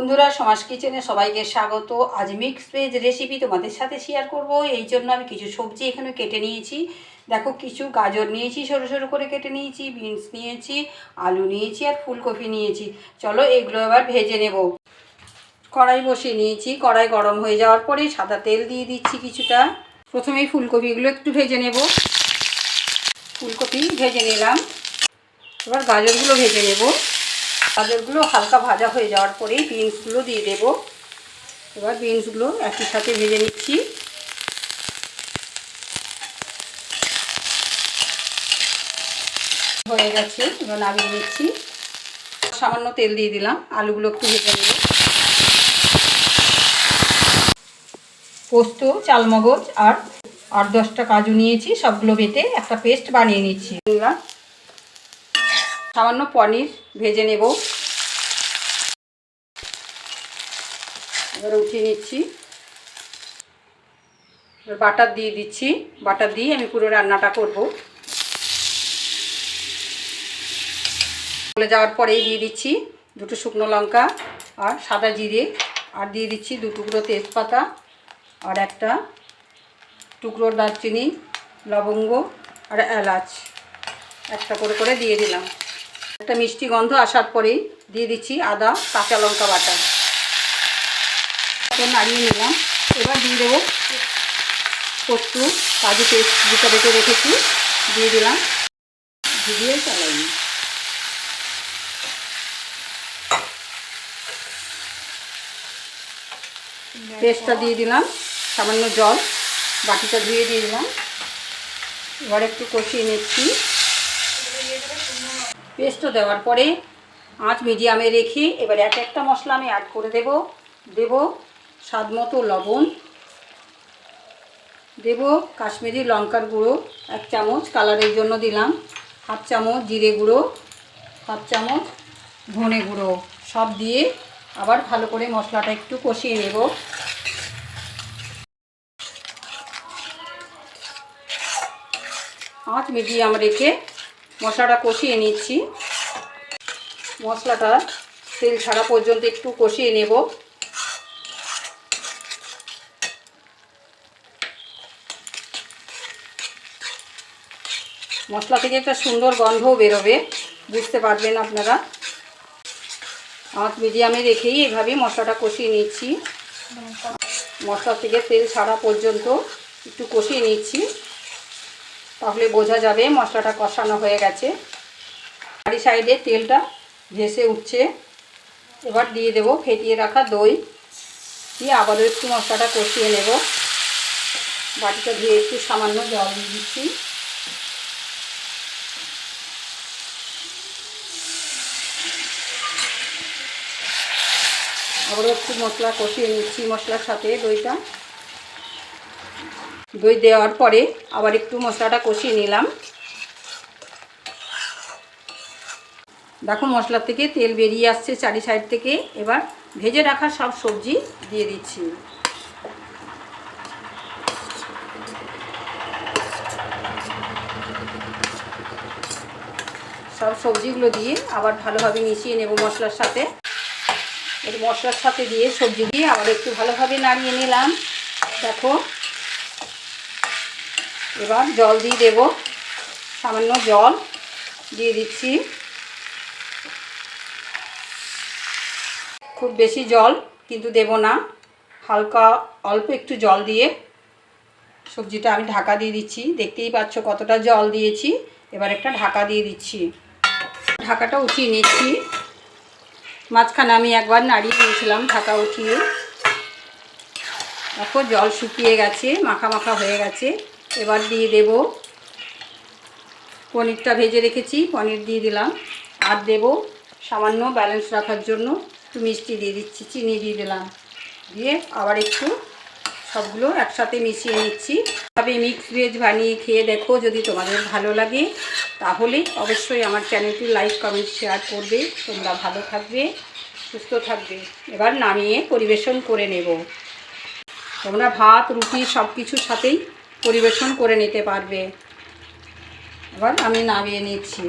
বন্ধুরা, সমাজ কিচেনে সবাইকে স্বাগত। আজ মিক্স ভেজ রেসিপি তোমাদের সাথে শেয়ার করব। এই জন্য আমি কিছু সবজি এখানে কেটে নিয়েছি। দেখো, কিছু গাজর নিয়েছি, সরু সরু করে কেটে নিয়েছি বিনস নিয়েছি, আলু নিয়েছি আর ফুলকপি নিয়েছি। চলো, এগুলো এবার ভেজে নেব। কড়াই বসিয়ে নিয়েছি। কড়াই গরম হয়ে যাওয়ার পরে সাদা তেল দিয়ে দিচ্ছি কিছুটা। প্রথমেই ফুলকপিগুলো একটু ভেজে নেব। ফুলকপি ভেজে নিলাম। এবার গাজরগুলো ভেজে নেব। গাজরগুলো হালকা ভাজা হয়ে যাওয়ার পরেই বিনসগুলো দিয়ে দেব। এবার বিনসগুলো একই সাথে ভেজে নিচ্ছি। হয়ে গেছে, এবার নামিয়ে নিচ্ছি। সামান্য তেল দিয়ে দিলাম, আলুগুলো একটু ভেজে নেব। পোস্ত, চালমগজ আর আর দশটা কাজু নিয়েছি, সবগুলো বেটে একটা পেস্ট বানিয়ে নিচ্ছি। সামান্য পনির ভেজে নেব। এবার উঠিয়ে নিচ্ছি। এবার বাটার দিয়ে দিচ্ছি। বাটার দিয়ে আমি পুরো রান্নাটা করব। চলে যাওয়ার পরেই দিয়ে দিচ্ছি দুটো শুকনো লঙ্কা আর সাদা জিরে। আর দিয়ে দিচ্ছি দু টুকরো তেজপাতা আর একটা টুকরো দারচিনি, লবঙ্গ আর এলাচ। একটা করে করে দিয়ে দিলাম। একটা মিষ্টি গন্ধ আসার পরেই দিয়ে দিচ্ছি আদা, কাঁচা লঙ্কা বাটা। নাড়িয়ে নিলাম। এবার দিয়ে দেবো পোস্ত কাজু পেস্ট দুটো বেটে রেখেছি। দিয়ে দিলাম। ভিজিয়ে চালাইনি পেস্টটা দিয়ে দিলাম, সামান্য জল। বাটিটা ধুয়ে দিয়ে দিলাম। এবার একটু কষিয়ে নিচ্ছি। পেস্টটা দেওয়ার পরে আঁচ মিডিয়ামে রেখে এবার এক একটা মশলা আমি অ্যাড করে দেব। দেব স্বাদ মতো লবণ। দেব কাশ্মীরি লঙ্কার গুঁড়ো, এক চামচ কালারের জন্য দিলাম। হাফ চামচ জিরে গুঁড়ো, হাফ চামচ ধনে গুঁড়ো। সব দিয়ে আবার ভালো করে মশলাটা একটু কষিয়ে নেব। আঁচ মিডিয়াম রেখে মশলাটা কষিয়ে নিচ্ছি। মশলাটা তেল ছাড়া পর্যন্ত একটু কষিয়ে নেব। মশলা থেকে একটা সুন্দর গন্ধও বেরোবে, বুঝতে পারবেন আপনারা। আঁচ মিডিয়ামে রেখেই এভাবেই মশলাটা কষিয়ে নিচ্ছি। মশলা থেকে তেল ছাড়া পর্যন্ত একটু কষিয়ে নিচ্ছি। তাহলে বোঝা যাবে মশলাটা কষানো হয়ে গেছে। বাড়ি সাইডে তেলটা ভেসে উঠছে। এবার দিয়ে দেব ফেটিয়ে রাখা দই। দিয়ে আবারও একটু মশলাটা কষিয়ে নেব। বাটিটা ধুয়ে একটু সামান্য জল দিয়ে দিচ্ছি। আবারও একটু মশলা কষিয়ে নিচ্ছি মশলার সাথে দইটা। দই দেওয়ার পরে আবার একটু মশলাটা কষিয়ে নিলাম। দেখো মশলা থেকে তেল বেরিয়ে আসছে চারি সাইড থেকে। এবার ভেজে রাখা সব সবজি দিয়ে দিচ্ছি। সব সবজিগুলো দিয়ে আবার ভালোভাবে মিশিয়ে নেব মশলার সাথে। মশলার সাথে দিয়ে সবজি দিয়ে আবার একটু ভালোভাবে নাড়িয়ে নিলাম। দেখো এবার জল দিয়ে দেব। সামান্য জল দিয়ে দিচ্ছি। খুব বেশি জল কিন্তু দেব না। হালকা অল্প একটু জল দিয়ে সবজিটা আমি ঢাকা দিয়ে দিচ্ছি। দেখতেই পাচ্ছ কতটা জল দিয়েছি। এবার একটা ঢাকা দিয়ে দিচ্ছি। ঢাকাটা উঠিয়ে নিচ্ছি। মাঝখানে আমি একবার নাড়িয়ে দিয়েছিলাম ঢাকা উঠিয়ে। দেখো জল শুকিয়ে গেছে, মাখা মাখা হয়ে গেছে। এবার দিয়ে দেব। পনিরটা ভেজে রেখেছি, পনির দিয়ে দিলাম। আর দেব সামান্য ব্যালেন্স রাখার জন্য একটু মিষ্টি দিয়ে দিচ্ছি, চিনি দিয়ে দিলাম। দিয়ে আবার একটু সবগুলো একসাথে মিশিয়ে নিচ্ছি। তবে মিক্স ভেজ বানিয়ে খেয়ে দেখো যদি তোমাদের ভালো লাগে। তাহলে অবশ্যই আমার চ্যানেলটি লাইক কমেন্ট শেয়ার করবে। তোমরা ভালো থাকবে, সুস্থ থাকবে। এবার নামিয়ে পরিবেশন করে নেব। তোমরা ভাত, রুটি সব কিছুর সাথেই পরিবেশন করে নিতে পারবে। এবার আমি নামিয়ে নিচ্ছি।